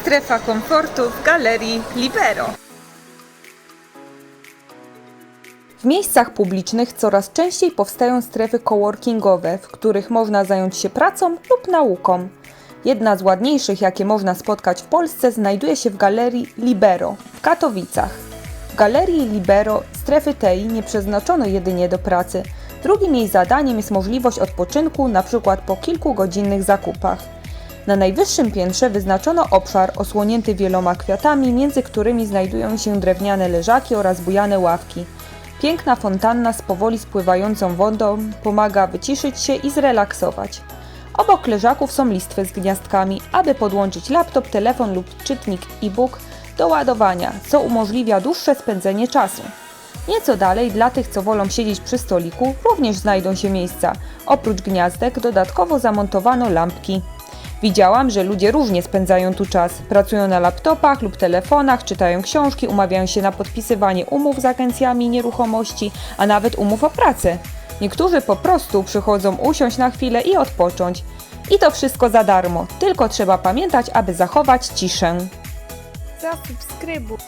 Strefa komfortu w galerii Libero. W miejscach publicznych coraz częściej powstają strefy coworkingowe, w których można zająć się pracą lub nauką. Jedna z ładniejszych, jakie można spotkać w Polsce, znajduje się w galerii Libero w Katowicach. W galerii Libero strefy tej nie przeznaczono jedynie do pracy. Drugim jej zadaniem jest możliwość odpoczynku, np. po kilkugodzinnych zakupach. Na najwyższym piętrze wyznaczono obszar osłonięty wieloma kwiatami, między którymi znajdują się drewniane leżaki oraz bujane ławki. Piękna fontanna z powoli spływającą wodą pomaga wyciszyć się i zrelaksować. Obok leżaków są listwy z gniazdkami, aby podłączyć laptop, telefon lub czytnik e-book do ładowania, co umożliwia dłuższe spędzenie czasu. Nieco dalej, dla tych, co wolą siedzieć przy stoliku, również znajdą się miejsca. Oprócz gniazdek dodatkowo zamontowano lampki. Widziałam, że ludzie różnie spędzają tu czas. Pracują na laptopach lub telefonach, czytają książki, umawiają się na podpisywanie umów z agencjami nieruchomości, a nawet umów o pracę. Niektórzy po prostu przychodzą usiąść na chwilę i odpocząć. I to wszystko za darmo, tylko trzeba pamiętać, aby zachować ciszę. Zasubskrybuj.